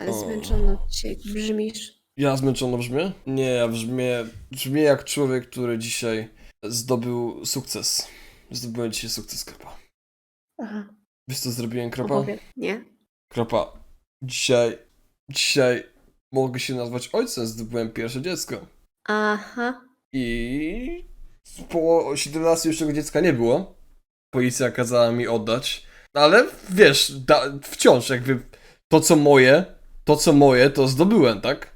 Ale O. zmęczono dzisiaj brzmisz. Ja zmęczono brzmię? Nie, ja brzmię, brzmię jak człowiek, który dzisiaj zdobył sukces. Zdobyłem dzisiaj sukces, kropa. Aha, Wiesz co zrobiłem, kropa? opowiedz. Nie? Kropa. Dzisiaj, dzisiaj mogę się nazwać ojcem, zdobyłem pierwsze dziecko. Aha. I po 17 już tego dziecka nie było. Policja kazała mi oddać. Ale wiesz, da, wciąż jakby to co moje, to co moje, to zdobyłem, tak?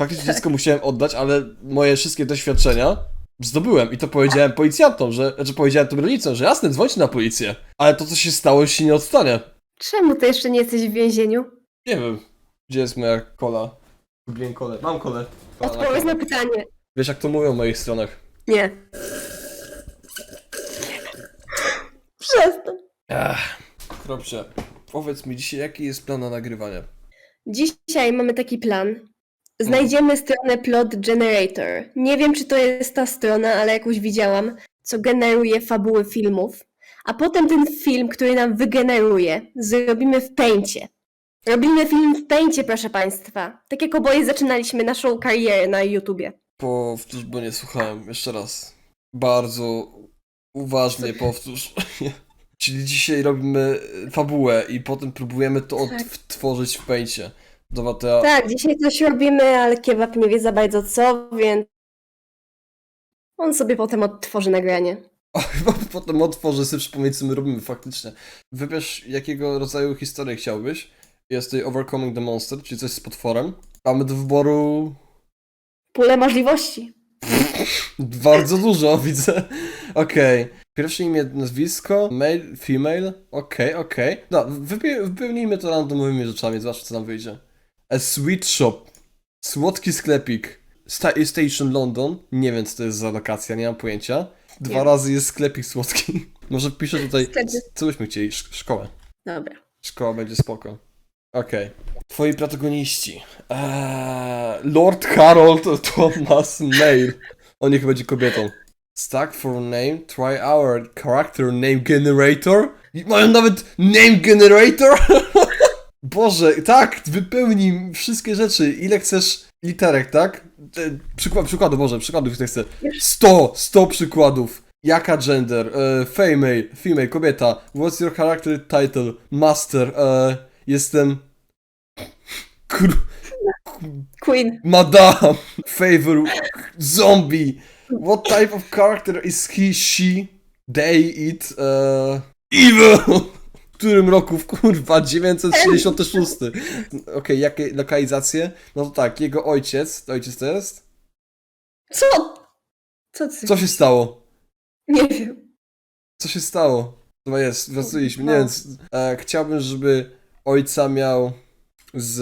Faktycznie dziecko musiałem oddać, ale moje wszystkie doświadczenia zdobyłem. I to powiedziałem policjantom, że, znaczy powiedziałem tym rodzicom, że jasne, dzwońcie na policję. Ale to co się stało już się nie odstanie. Czemu ty jeszcze nie jesteś w więzieniu? Nie wiem, gdzie jest moja kola. Lubię kolę. Mam na Odpowiedz na pytanie. Wiesz jak to mówią w moich stronach. Nie. Przestań. Ach, kropcie. Powiedz mi dzisiaj, jaki jest plan na nagrywanie? Dzisiaj mamy taki plan. Znajdziemy stronę Plot Generator. Nie wiem, czy to jest ta strona, ale jakąś widziałam, co generuje fabuły filmów. A potem ten film, który nam wygeneruje, zrobimy w Paincie. Robimy film w Paincie, proszę Państwa. Tak jak oboje zaczynaliśmy naszą karierę na YouTubie. Powtórz, bo nie słuchałem. Jeszcze raz. Bardzo uważnie powtórz. Czyli dzisiaj robimy fabułę i potem próbujemy to Tak. odtworzyć w pęcie. Dobra, to ja... Tak, dzisiaj coś robimy, ale Kebab nie wie za bardzo co, więc on sobie potem odtworzy nagranie. potem otworzę sobie przypomnieć, co my robimy faktycznie. Wybierz, jakiego rodzaju historię chciałbyś. Jest tutaj Overcoming the Monster, czyli coś z potworem. Mamy do wyboru Pulę możliwości. Bardzo dużo, widzę. Okej. Pierwsze imię, nazwisko, male, female. Okej, okej. No, wype- wypełnijmy to randomowymi rzeczami, zobaczmy co nam wyjdzie. A sweet shop. Słodki sklepik. Sta- Station London. Nie wiem co to jest za lokacja, nie mam pojęcia. Dwa Nie. razy jest sklepik słodki. Może wpiszę tutaj, Wtedy. co byśmy chcieli? Sz- szkołę. Dobra. Szkoła będzie spoko. Okej. Twoi protagoniści. Eee, Lord Harold Thomas Mail. On niech będzie kobietą. Stack for name, try our character name generator. I Mają nawet name generator? Boże, tak, wypełnij wszystkie rzeczy. Ile chcesz literek, tak? E, Przykład, przykłady, Boże, przykładów tutaj chcę. 100, 100 przykładów. Jaka gender? E, female, female, kobieta. What's your character title? Master. E, jestem... Kur... Queen. Madame. Favor. Zombie. What type of character is he, she, they, it, e, evil? W którym roku? W kurwa, 966. Okej, jakie lokalizacje? No to tak, jego ojciec, to ojciec to jest? Co? Co ty? Co się stało? Nie wiem. Co się stało? Chyba jest, wracaliśmy. Nie wiem, c- e, chciałbym, żeby ojca miał z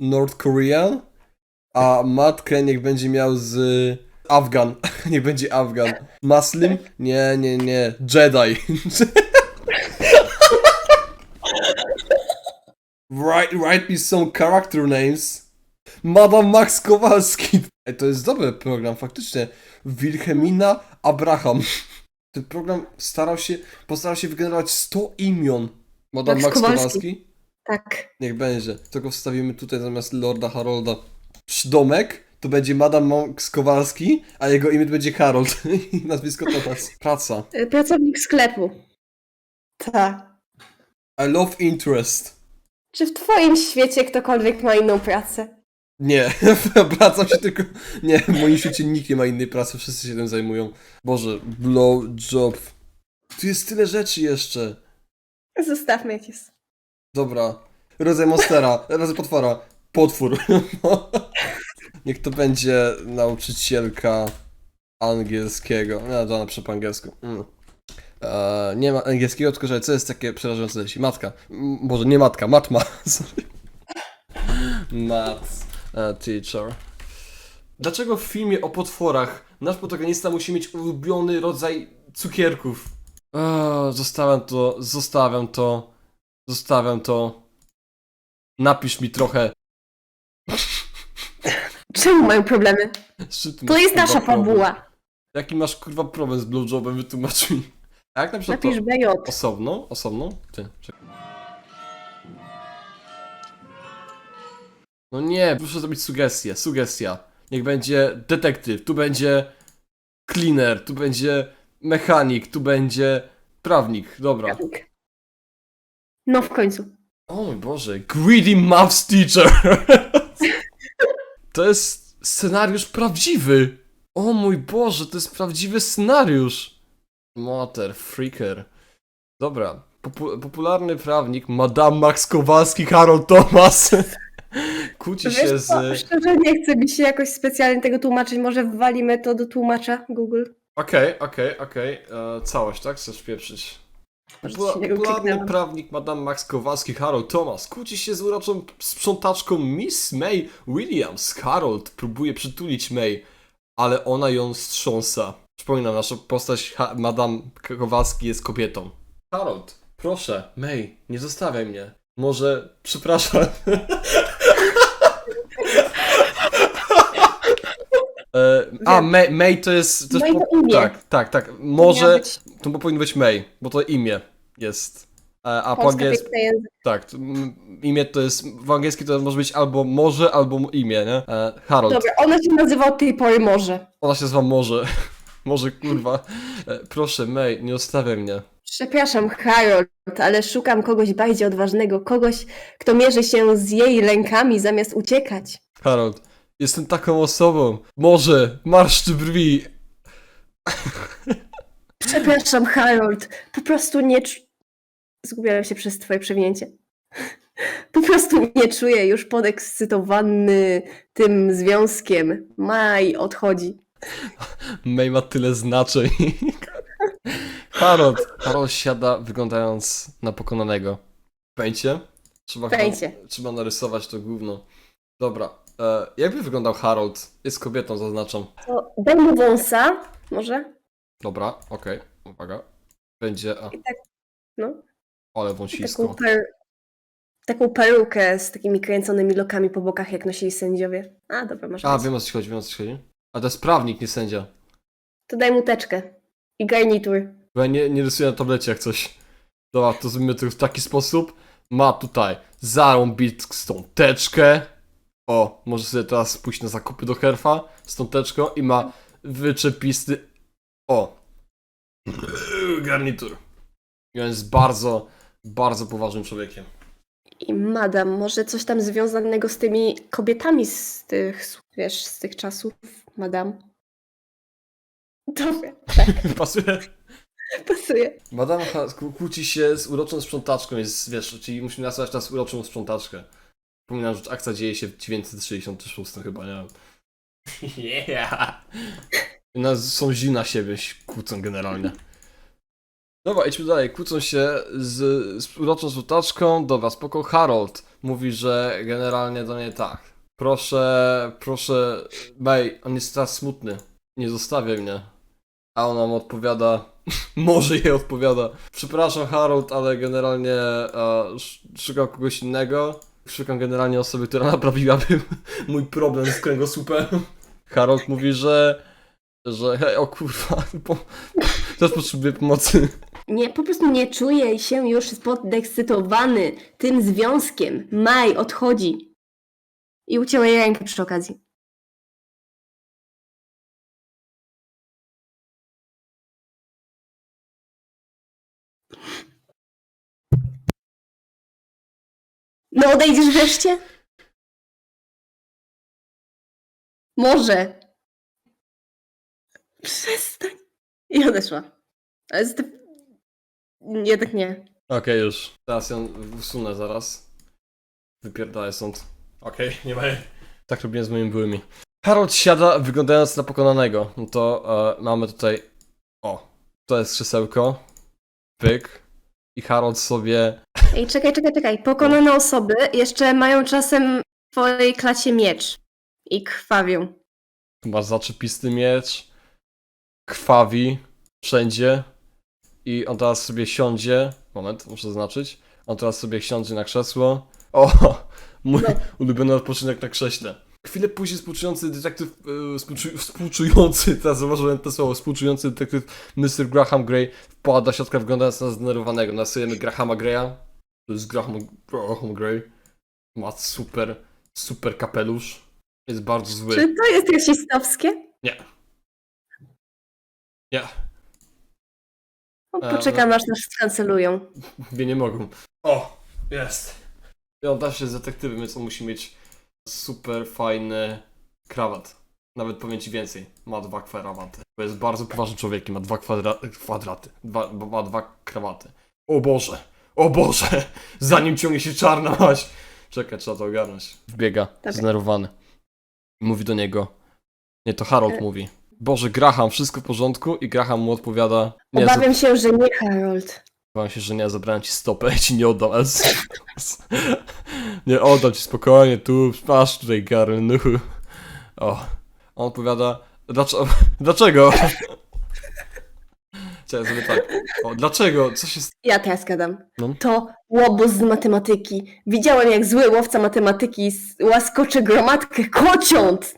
North Korean, a matkę niech będzie miał z Afgan. niech będzie Afgan. Muslim? Nie, nie, nie. Jedi. write, write me some character names. Madame Max Kowalski. Ej, to jest dobry program, faktycznie. Wilhelmina Abraham. Ten program starał się, postarał się wygenerować 100 imion. Madame Max Max Kowalski? Kowalski. Tak. Niech będzie. Tylko wstawimy tutaj zamiast Lorda Harolda Domek, to będzie Madame Max Kowalski, a jego imię to będzie Harold. I nazwisko Tomas. Praca. Y, Pracownik sklepu. Tak. I love interest. Czy w twoim świecie ktokolwiek ma inną pracę? Nie, wracam się tylko... Nie, w moim świecie nikt nie ma innej pracy, wszyscy się tym zajmują. Boże, blow job. Tu jest tyle rzeczy jeszcze. Zostawmy jak jest. Dobra. Rodzaj monstera, rodzaj potwora. Potwór. Niech to będzie nauczycielka angielskiego. No, to napiszę po angielsku. Mm. Eee, nie ma angielskiego, tylko że co jest takie przerażające Matka. M- Może nie matka, matma. Sorry. Math e, teacher. Dlaczego w filmie o potworach nasz protagonista musi mieć ulubiony rodzaj cukierków? O, zostawiam to, zostawiam to, zostawiam to. Napisz mi trochę. Czemu mają problemy? To jest kurwa, nasza problem? fabuła. Jaki masz kurwa problem z blowjobem? Wytłumacz mi. A jak na przykład Napisz to BJ. osobno? Osobno? Ty, czekaj. No nie, proszę zrobić sugestię, sugestia. Niech będzie detektyw, tu będzie cleaner, tu będzie mechanik, tu będzie prawnik. Dobra. No w końcu. O mój Boże, Greedy Maths Teacher! to jest scenariusz prawdziwy! O mój Boże, to jest prawdziwy scenariusz! Motor, freaker. Dobra, Popu popularny prawnik, Madame Max Kowalski, Karol Thomas. Kłóci się z... co, szczerze nie chce mi się jakoś specjalnie tego tłumaczyć. Może wwalimy to do tłumacza Google. Okej, okej, okej. E, Całość, tak? Chcesz pieprzyć? Popularny kliknęłam. prawnik Madame Max Kowalski Harold Thomas kłóci się z uroczą sprzątaczką Miss May Williams. Harold próbuje przytulić May, ale ona ją wstrząsa. Przypominam, nasza postać ha- Madame Kowalski jest kobietą. Harold, proszę, May, nie zostawiaj mnie. Może, przepraszam. E, a, May, May to jest... To jest May to imię. Tak, tak, tak. Może... być To powinno być May, bo to imię jest. E, A po angielsku. Tak, imię to jest. W angielskim to może być albo może, albo imię, nie? E, Harold. Dobra, ona się nazywa od tej pory może. Ona się nazywa Może. Może kurwa. E, proszę, May, nie zostawiaj mnie. Przepraszam, Harold, ale szukam kogoś bardziej odważnego, kogoś, kto mierzy się z jej lękami zamiast uciekać. Harold, jestem taką osobą. Może, marszcz brwi. Przepraszam, Harold, po prostu nie. Zgubiłam się przez twoje przewinięcie. Po prostu nie czuję już podekscytowany tym związkiem. Maj odchodzi. May ma tyle znaczeń. Harold. Harold siada wyglądając na pokonanego. Pęcie? Trzeba, chyba- trzeba narysować to gówno. Dobra. E, jakby wyglądał Harold? Jest kobietą, zaznaczam. To daj mu wąsa, może? Dobra, okej. Uwaga. Będzie. A, No, ale taką, wąsisko. per... taką perukę z takimi kręconymi lokami po bokach, jak nosili sędziowie. A, dobra, może A, wiem o co ci chodzi, wiem o co ci chodzi. A to jest prawnik, nie sędzia. To daj mu teczkę. I garnitur. Bo ja nie, nie rysuję na tablecie jak coś. Dobra, to zrobimy to w taki sposób. Ma tutaj zarąbistą teczkę. O, może sobie teraz pójść na zakupy do Herfa z tą teczką i ma wyczepisty... O! Garnitur. I on jest bardzo, bardzo poważnym człowiekiem. I madam, może coś tam związanego z tymi kobietami z tych, wiesz, z tych czasów, madam. Dobra, tak, Pasuje? pasuje. Madame Ha- kłó- kłóci się z uroczą sprzątaczką, jest, wiesz, czyli musimy nazwać teraz uroczą sprzątaczkę. Przypominam, że akcja dzieje się w 966 chyba, nie wiem. Yeah. No, są źli na siebie, się kłócą generalnie. Dobra, idźmy dalej. Kłócą się z, z uroczą sprzątaczką. Dobra, spoko. Harold mówi, że generalnie do niej tak. Proszę, proszę, May, on jest teraz smutny. Nie zostawiaj mnie. A ona mu odpowiada, może jej odpowiada. Przepraszam, Harold, ale generalnie sz- szukam kogoś innego. Szukam generalnie osoby, która naprawiłaby mój problem z kręgosłupem. Harold mówi, że. że. Hej, o kurwa, po, też potrzebuję pomocy. Nie, po prostu nie czuję się już podekscytowany tym związkiem. Maj odchodzi. I ucięła jej rękę przy okazji. No odejdziesz wreszcie? Może. Przestań. I odeszła. Ale. Jednak nie. Okej, już. Teraz ją usunę zaraz. Wypierdalaj stąd. Okej, nie ma jej. Tak robiłem z moimi byłymi. Harold siada, wyglądając na pokonanego. No to e, mamy tutaj. O, to jest krzesełko. Pyk. I Harold sobie. Ej, czekaj, czekaj, czekaj. Pokonane osoby jeszcze mają czasem w swojej klacie miecz. I krwawią. Ma zaczepisty miecz. Krwawi. Wszędzie. I on teraz sobie siądzie. Moment, muszę zaznaczyć. On teraz sobie siądzie na krzesło. O! Mój No. ulubiony odpoczynek na krześle. Chwilę później współczujący detektyw, współczu, współczujący, teraz zauważyłem to słowo, współczujący detektyw Mr. Graham Gray wpada do środka wyglądając na zdenerwowanego. Nasujemy Grahama Graya. To jest Graham, Graham Gray. Ma super, super kapelusz. Jest bardzo zły. Czy to jest rasistowskie? Nie. Nie. No, E, poczekam, aż nas skancelują. Dwie nie mogą. O, jest. I on też jest detektywem, więc on musi mieć super fajny krawat. Nawet powiem ci więcej. Ma dwa krawaty. Bo jest bardzo poważny człowiek i ma dwa kwadra kwadraty. Dwa, ma dwa krawaty. O Boże! O Boże! Zanim ciągnie się czarna maść! Czekaj, trzeba to ogarnąć. Wbiega, Dobra. zdenerwowany. Mówi do niego. Nie, to Harold E. mówi. Boże, Graham, wszystko w porządku? I Graham mu odpowiada. Nie, Obawiam się, że nie Harold. Obawiam się, że nie, zabrałem ci stopę i ci nie oddam. ale- nie oddam ci spokojnie, tu, masz tutaj garnuchu. O. On odpowiada, dlaczego? dlaczego? Czekaj, sobie tak. O, dlaczego? Co się... st- Ja teraz gadam. No. To łobuz z matematyki. Widziałem, jak zły łowca matematyki s- łaskocze gromadkę kociąt.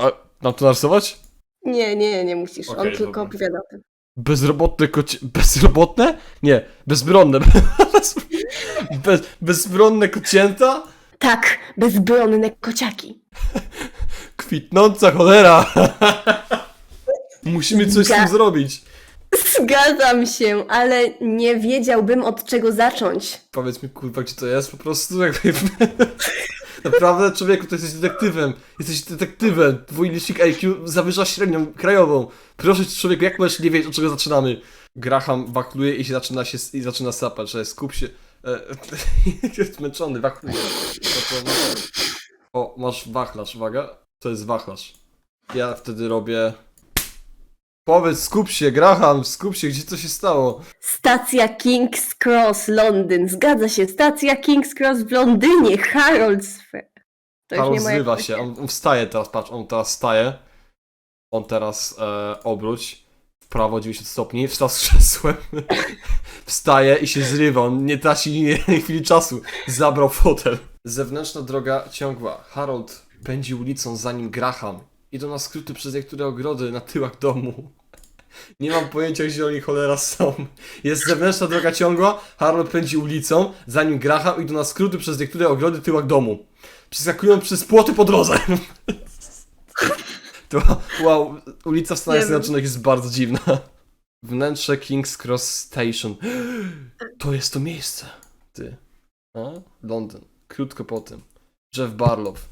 A, mam to narysować? Nie, nie, nie musisz. On tylko dobra. opowiada o tym. Bezrobotne kocie... Bezrobotne? Nie, bezbronne. Bez, bezbronne kocięta? Tak, bezbronne kociaki. Kwitnąca cholera! Musimy coś z tym Ga- zrobić. Zgadzam się, ale nie wiedziałbym od czego zacząć. Powiedz mi kurwa, gdzie to jest, po prostu jakby... Naprawdę, człowieku, to jesteś detektywem. Jesteś detektywem. Twój licznik IQ zawyża średnią krajową. Proszę cię, człowieku, jak możesz nie wiedzieć, od czego zaczynamy? Graham wakluje i się zaczyna się i zaczyna sapać, że skup się. E, jest zmęczony, wakluje. O, masz wachlarz, uwaga. To jest wachlarz. Ja wtedy robię... Powiedz, skup się, Graham, skup się, gdzie to się stało? Stacja King's Cross, Londyn. Zgadza się, stacja King's Cross w Londynie. Harold. To już Harold nie moja zrywa się, on, on wstaje teraz, patrz, on teraz wstaje. On teraz e, obróć w prawo 90 stopni, wstał z krzesłem. Wstaje i się zrywa, on nie traci nie, chwili czasu. Zabrał fotel. Zewnętrzna droga ciągła. Harold pędzi ulicą za nim Graham. Idą na skróty przez niektóre ogrody na tyłach domu. Nie mam pojęcia, gdzie oni cholera są. Jest zewnętrzna droga ciągła, Harold pędzi ulicą, za nim Graham idą na skróty przez niektóre ogrody tyłach domu. Przeskakują przez płoty po drodze. To, wow, ulica w Stanach. Zjednoczonych jest bardzo dziwna. Wnętrze King's Cross Station. To jest to miejsce. Ty. A? Londyn. Krótko po tym. Jeff Barlow.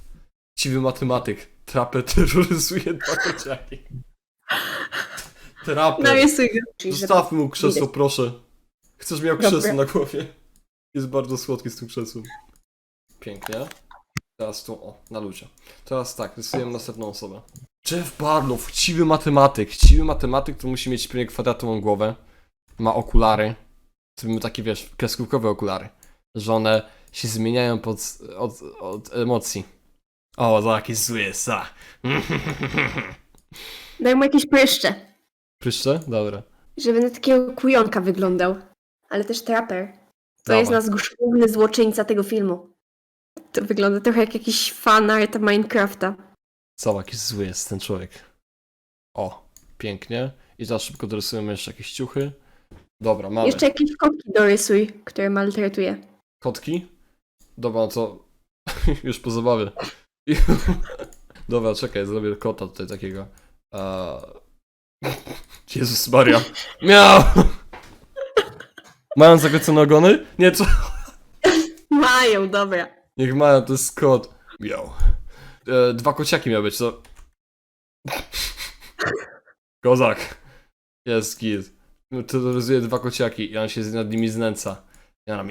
Chciwy matematyk. Trapper terroryzuje dwa kociaki. Go. Czyli, żeby- Zostawmy mu krzesło, widać. proszę. Chcesz miał Dobra. krzesło na głowie. Jest bardzo słodki z tym krzesłem. Pięknie. Teraz tu, o, na ludzie. Teraz tak, rysujemy następną osobę. Jeff Barlow, chciwy matematyk. Chciwy matematyk, który musi mieć pewnie kwadratową głowę. Ma okulary. Zrobimy takie, wiesz, kreskówkowe okulary. Że one się zmieniają pod, od, od emocji. O, to jakieś zły jest, a. Daj mu jakieś pryszcze. Pryszcze? Dobra. Żeby na takiego kujonka wyglądał. Ale też traper. To Dawaj. jest nasz główny złoczyńca tego filmu. To wygląda trochę jak jakiś fanart Minecrafta. Co, jakiś zły jest ten człowiek. O, pięknie. I teraz szybko dorysujemy jeszcze jakieś ciuchy. Dobra, mamy. Jeszcze jakieś kotki dorysuj, które maltretuje. Kotki? Dobra, no to już po zabawie. Dobra, czekaj, zrobię kota tutaj takiego. A... Jezus Maria. Miał! Mają zakręcone ogony? Nie, co? Mają, dobra. Niech mają, to jest kot. Miał. E, dwa kociaki miały być, co? Kozak. Jest git. No, Terroryzuje dwa kociaki i on się nad nimi znęca. I ona?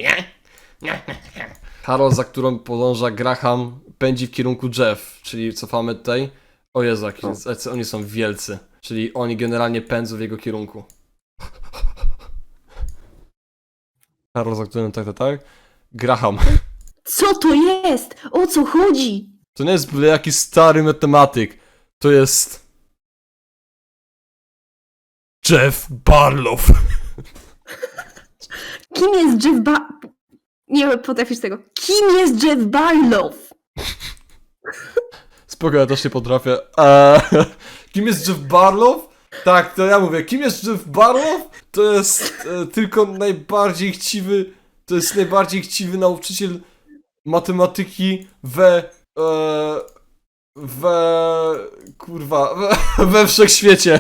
Harold, za którą podąża Graham, pędzi w kierunku Jeff, czyli cofamy tutaj. O Jezu, jaki, jacy oni są wielcy. Czyli oni generalnie pędzą w jego kierunku. Za którym tak, tak, tak. Graham. Co to jest? O co chodzi? To nie jest byle jakiś stary matematyk. To jest. Jeff Barlow. Kim jest Jeff Bar... Nie potrafisz tego. Kim jest Jeff Barlow? Spoko, ja też nie potrafię. Eee, kim jest Jeff Barlow? Tak, to ja mówię. Kim jest Jeff Barlow? To jest e, tylko najbardziej chciwy To jest najbardziej chciwy nauczyciel matematyki we... E, we... kurwa... We, we wszechświecie.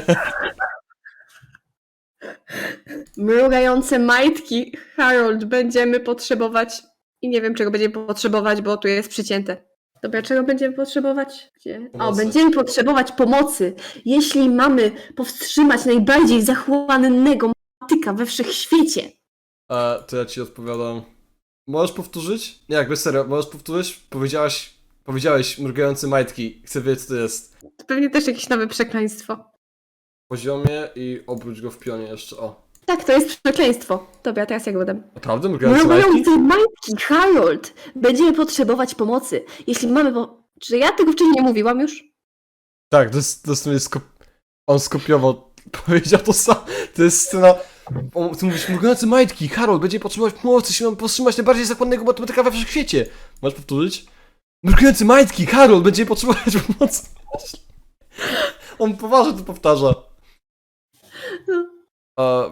Mrugające majtki, Harold, będziemy potrzebować. I nie wiem, czego będziemy potrzebować, bo tu jest przycięte. Dobra, czego będziemy potrzebować? Gdzie? O, Pomocy. będziemy potrzebować pomocy. Jeśli mamy powstrzymać najbardziej zachłannego matyka we wszechświecie. E, to ja ci odpowiadam. Możesz powtórzyć? Nie, jakby serio, możesz powtórzyć? Powiedziałaś... Powiedziałeś mrugające majtki. Chcę wiedzieć, co to jest. To pewnie też jakieś nowe przekleństwo. poziomie i obróć go w pionie jeszcze. O. Tak, to jest przekleństwo. Dobra, teraz jak będę. Naprawdę? Mrugające majtki? Mrugające majtki, Harold! Będziemy potrzebować pomocy. Jeśli mamy. Po... Czy ja tego wcześniej nie mówiłam już? Tak, to jest, to jest, to jest skop... On skopiował, powiedział to sam. To jest scena... On, ty mówisz, mrugające majtki, Harold będzie potrzebować pomocy, mam powstrzymać najbardziej zakładnego matematyka we wszechświecie. Możesz powtórzyć? Mrugające majtki, Harold będzie potrzebować pomocy. On poważnie to powtarza.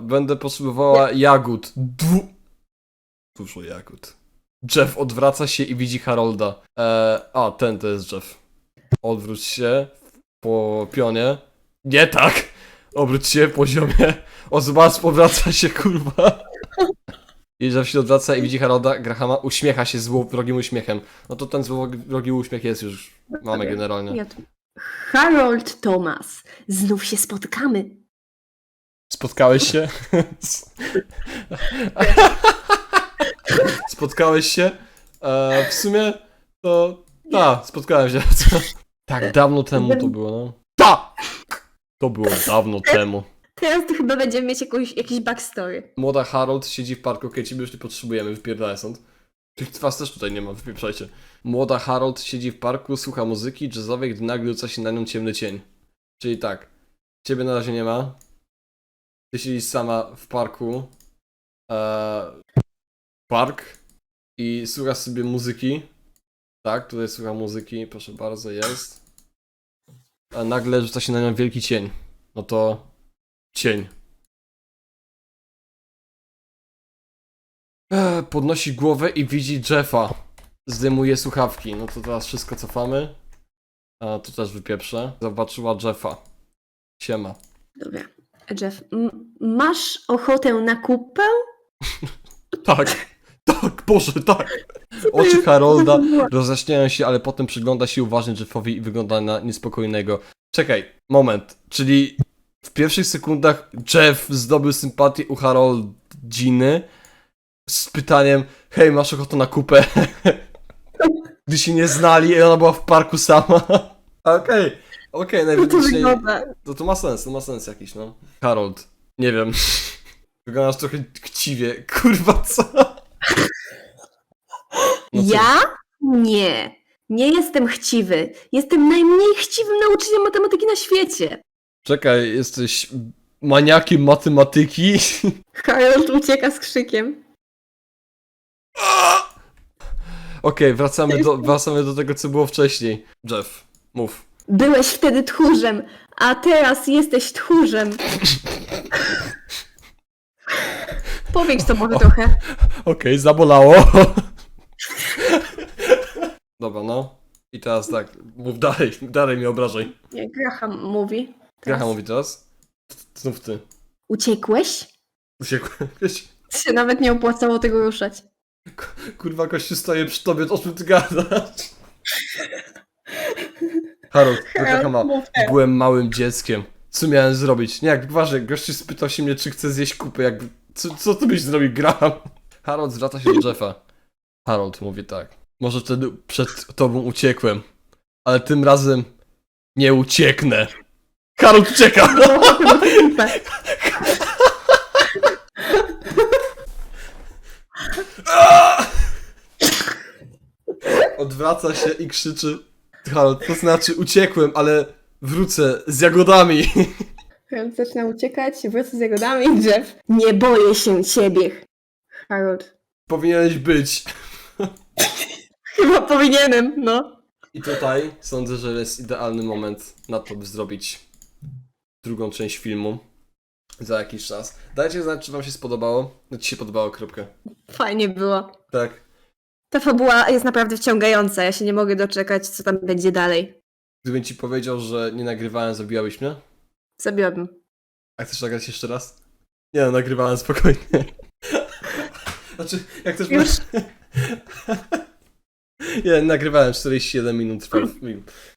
Będę potrzebowała jagód. Dwu... Dużo jagód. Jeff odwraca się i widzi Harolda. E, a, ten to jest Jeff. Odwróć się po pionie. Nie tak! Obróć się w poziomie. O, zobacz, powraca się, kurwa. I Jeff się odwraca i widzi Harolda. Grahama uśmiecha się złowrogim uśmiechem. No to ten złowrogi uśmiech jest już. Mamy generalnie. Harold Thomas, znów się spotkamy. Spotkałeś się? Spotkałeś się? E, w sumie to. Tak, spotkałem się. tak, dawno temu to było, no. Tak! To było dawno temu. Teraz to chyba będziemy mieć jakąś, jakiś backstory. Młoda Harold siedzi w parku, okej, ciebie już nie potrzebujemy, wypierdalaj stąd. Tych was też tutaj nie ma, wypieprzajcie. Młoda Harold siedzi w parku, słucha muzyki jazzowej, gdy nagle rzuca się na nią ciemny cień. Czyli tak, ciebie na razie nie ma. Siedzisz sama w parku. Eee, park. I słuchasz sobie muzyki. Tak, tutaj słucha muzyki, proszę bardzo, jest. A nagle rzuca się na nią wielki cień. No to cień. Eee, podnosi głowę i widzi Jeffa. Zdejmuje słuchawki. No to teraz wszystko cofamy. A tu też wypieprzę. Zobaczyła Jeffa. Siema. Dobra. Jeff, masz ochotę na kupę? Tak. Tak, Boże, tak. Oczy? Harolda było? rozjaśniają się, ale potem przygląda się uważnie Jeffowi i wygląda na niespokojnego. Czekaj, moment. Czyli w pierwszych sekundach Jeff zdobył sympatię u Haroldiny z pytaniem hej, masz ochotę na kupę? Gdy się nie znali i ona była w parku sama. Okej, okej, to najwidoczniej... wygląda? To, to ma sens, to ma sens jakiś, no. Harold, nie wiem. Wyglądasz trochę chciwie. Kurwa, co? No co? Ja? Nie. Nie jestem chciwy. Jestem najmniej chciwym nauczycielem matematyki na świecie. Czekaj, jesteś maniakiem matematyki? Harold ucieka z krzykiem. Okej, wracamy, do, wracamy do tego, co było wcześniej. Jeff, mów. Byłeś wtedy tchórzem, a teraz jesteś tchórzem. Powiedz to może trochę. Okej, zabolało. Dobra, no. I teraz tak, mów dalej, dalej mi obrażaj. Jak Graham mówi. Gracha mówi teraz. Znów ty. Uciekłeś? Uciekłeś. Się nawet nie opłacało tego ruszać. Kurwa, gościu stoję przy tobie, o czym ty gadasz? Harold, Gracha ma. mów. Byłem małym dzieckiem. Co miałem zrobić? Nie, jak uważaj, gościu spytał się mnie, czy chcę zjeść kupę, jakby... Co, co ty byś zrobił, Graham? Harold zwraca się do Jeffa. Harold mówi tak. Może wtedy przed tobą uciekłem, ale tym razem nie ucieknę. Harold ucieka! Odwraca się i krzyczy. Harold, to znaczy uciekłem, ale wrócę z jagodami. Harold zaczyna uciekać, wraca z jagodami. Jeff, nie boję się ciebie. Harold, Powinieneś być. chyba powinienem, no. I tutaj sądzę, że jest idealny moment na to, by zrobić drugą część filmu. za jakiś czas. Dajcie znać, czy wam się spodobało. No ci się podobało, kropkę. Fajnie było. Tak. Ta fabuła jest naprawdę wciągająca. Ja się nie mogę doczekać, co tam będzie dalej. Gdybym ci powiedział, że nie nagrywałem, zabiłabyś mnie? Zabiłabym. A chcesz nagrać jeszcze raz? Nie no, nagrywałem spokojnie. Znaczy, jak też... Już? Nie, nagrywałem 41 minut trwał film.